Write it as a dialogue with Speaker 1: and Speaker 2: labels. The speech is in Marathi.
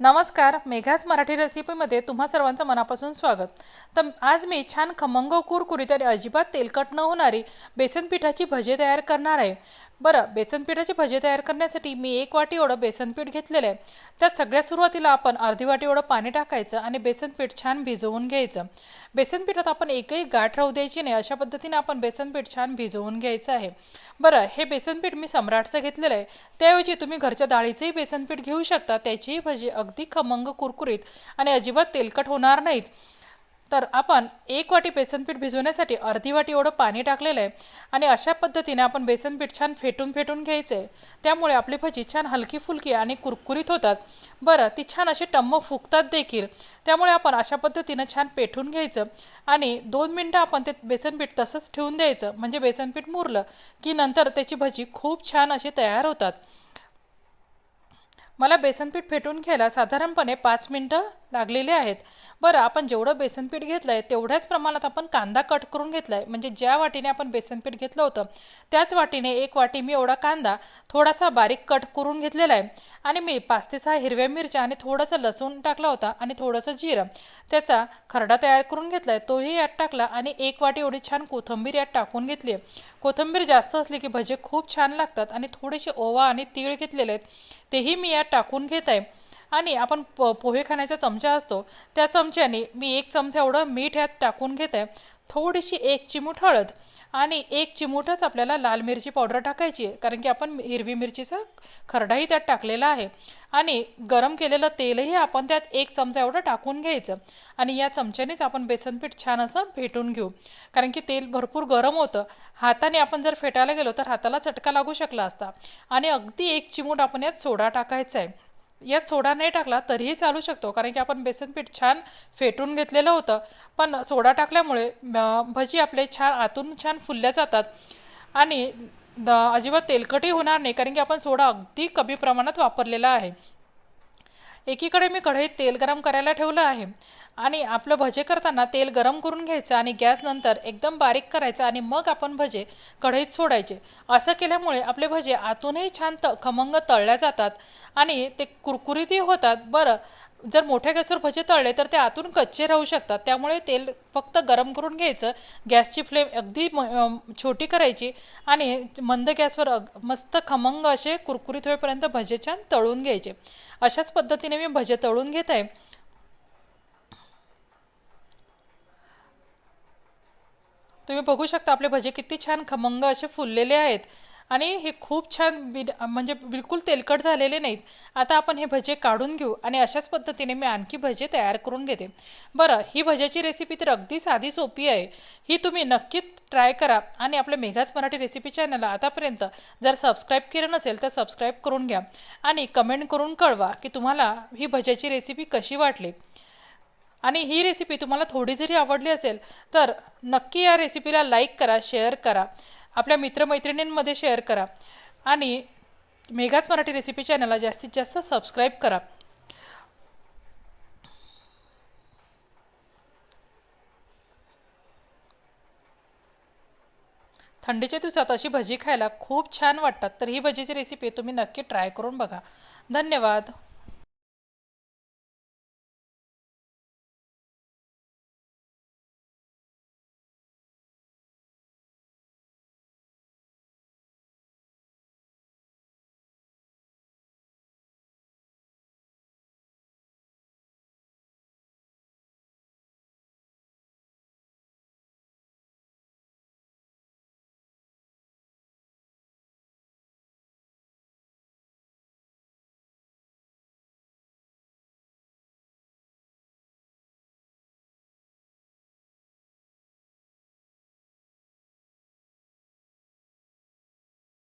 Speaker 1: नमस्कार मेघास मराठी रेसिपीमध्ये तुम्हा सर्वांचं मनापासून स्वागत. तर आज मी छान खमंग कुरकुरीत आणि अजिबात तेलकट न होणारी बेसन पिठाची भजे तयार करणार आहे. बरं बेसन पिठाची भजे तयार करण्यासाठी मी एक वाटी एवढं बेसनपीठ घेतलेलं आहे. त्यात सगळ्यात सुरुवातीला आपण अर्धी वाटी एवढं पाणी टाकायचं आणि बेसनपीठ छान भिजवून घ्यायचं. बेसन पिठात आपण एकही गाठ राहू द्यायची नाही अशा पद्धतीने आपण बेसनपीठ छान भिजवून घ्यायचं आहे. बरं हे बेसनपीठ मी सम्राटचं घेतलेलं आहे. त्याऐवजी तुम्ही घरच्या डाळीचंही बेसनपीठ घेऊ शकता त्याचीही भजी अगदी खमंग कुरकुरीत आणि अजिबात तेलकट होणार नाहीत. तर आपण एक वाटी बेसनपीठ भिजवण्यासाठी अर्धी वाटी एवढं पाणी टाकलेलं आहे आणि अशा पद्धतीने आपण बेसनपीठ छान फेटून फेटून घ्यायचं आहे. त्यामुळे आपली भजी छान हलकी फुलकी आणि कुरकुरीत होतात. बरं ती छान अशी टम्म फुगतात देखील. त्यामुळे आपण अशा पद्धतीनं छान पेठून घ्यायचं आणि दोन मिनटं आपण ते बेसनपीठ तसंच ठेवून द्यायचं. म्हणजे बेसनपीठ मुरलं की नंतर त्याची भजी खूप छान अशी तयार होतात. मला बेसनपीठ फेटून घ्यायला साधारणपणे पाच मिनटं लागलेले आहेत. बरं आपण जेवढं बेसनपीठ घेतलं आहे तेवढ्याच प्रमाणात आपण कांदा कट करून घेतला आहे म्हणजे ज्या वाटीने आपण बेसनपीठ घेतलं होतं त्याच वाटीने एक वाटी मी एवढा कांदा थोडासा बारीक कट करून घेतलेला आहे. आणि मी पाच ते सहा हिरव्या मिरच्या आणि थोडंसं लसूण टाकला होता आणि थोडंसं जिरं. त्याचा खरडा तयार करून घेतला आहे तोही यात टाकला आणि एक वाटी एवढी छान कोथिंबीर यात टाकून घेतली आहे. कोथिंबीर जास्त असली की भजे खूप छान लागतात आणि थोडेसे ओवा आणि तीळ घेतलेले आहेत. तेही मी यात टाकून घेत आहे. आणि आपण प पोहे खाण्याचा चमचा असतो त्या चमच्याने मी एक चमचा एवढं मीठ यात टाकून घेत आहे. थोडीशी एक चिमूट हळद आणि एक चिमूटच आपल्याला लाल मिरची पावडर टाकायची आहे कारण की आपण हिरवी मिरचीचा खरडाही त्यात टाकलेला आहे. आणि गरम केलेलं तेलही आपण त्यात एक चमचा एवढं टाकून घ्यायचं आणि या चमच्यानेच आपण बेसनपीठ छान असं फेटून घेऊ. कारण की तेल भरपूर गरम होतं. हाताने आपण जर फेटायला गेलो तर हाताला चटका लागू शकला असता. आणि अगदी एक चिमूट आपण यात सोडा टाकायचा आहे. यात सोडा नाही टाकला तरीही चालू शकतो. कारण की आपण बेसन पीठ छान फेटून घेतलेलं होतं. पण सोडा टाकल्यामुळे भजी आपले छान आतून छान फुलल्या जातात. आणि द अजिबात तेलकटही होणार नाही. कारण की आपण सोडा अगदी कमी प्रमाणात वापरलेला आहे. एकीकडे मी कढईत तेल गरम करायला ठेवलं आहे आणि आपलं भजे करताना तेल गरम करून घ्यायचं आणि गॅस नंतर एकदम बारीक करायचं आणि मग आपण भजे कढईत सोडायचे. असं केल्यामुळे आपले भजे आतूनही छान त खमंग तळल्या जातात आणि ते कुरकुरीतही होतात. बरं जर मोठ्या गॅसवर भजे तळले तर ते आतून कच्चे राहू शकतात. त्यामुळे तेल फक्त गरम करून घ्यायचं. गॅसची फ्लेम अगदी छोटी करायची आणि मंद गॅसवर मस्त खमंग असे कुरकुरीत होईपर्यंत भजे छान तळून घ्यायचे. अशाच पद्धतीने मी भजे तळून घेत आहे. तुम्ही बघू शकता आपले भजे किती छान खमंग असे फुललेले आहेत. आणि हे खूप छान बिड म्हणजे बिलकुल तेलकट झालेले नाहीत. आता आपण हे भजे काढून घेऊ आणि अशाच पद्धतीने मी आणखी भजे तयार करून घेते. बरं ही भज्याची रेसिपी तर अगदी साधी सोपी आहे. ही तुम्ही नक्कीच ट्राय करा आणि आपल्या मेघाच मराठी रेसिपी चॅनलला आतापर्यंत जर सबस्क्राईब केलं नसेल तर सबस्क्राईब करून घ्या. आणि कमेंट करून कळवा की तुम्हाला ही भज्याची रेसिपी कशी वाटली. आणि ही रेसिपी तुम्हाला थोडी जरी आवडली असेल तर नक्की या रेसिपीला लाईक करा शेअर करा. आपल्या मित्रमैत्रिणींमध्ये शेअर करा. आणि मेघाच मराठी रेसिपी चॅनलला जास्तीत जास्त सबस्क्राईब करा. थंडीच्या दिवसात अशी भजी खायला खूप छान वाटतात. तर ही भजीची रेसिपी तुम्ही नक्की ट्राय करून बघा. धन्यवाद.